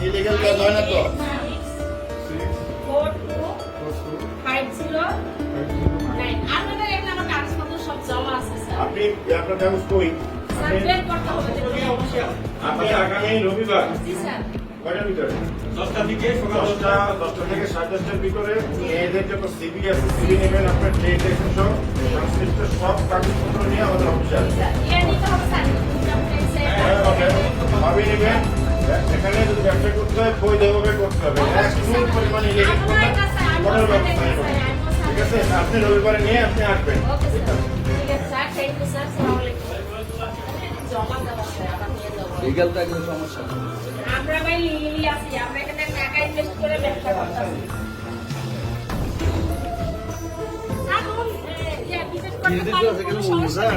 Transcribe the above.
Illegal কাজ হয় না তো আপনি আপনার কই আপনি আগামী রবিবার কয়টার ভিতরে? দশটা থেকে সকাল দশটা দশটা। থেকে সাড়ে দশটার ভিতরে মেয়েদের যত সিবি আছে। সিবি নেবেন আপনার সহ। সংশ্লিষ্ট সব কাগজপত্র নিয়ে আমাদের অফিসে স্যার ইয়ে হ্যাঁ। ভাবি নেবেন। এখানে যদি ব্যবসা করতে হয় বই দেওয়াবে করতে হবে। একদম পরিমাণ ইলেকট্রিক করার ব্যবস্থা ঠিক আছে আপনি রবিবারে নিয়ে আপনি আসবেন। ঠিক আছে লিগাল তো একদম সমস্যা। আমরা ভাই লিলি আছি আমরা এখানে টাকা ইনভেস্ট করে ব্যবসা করতেছি। স্যার বিশেষ এ,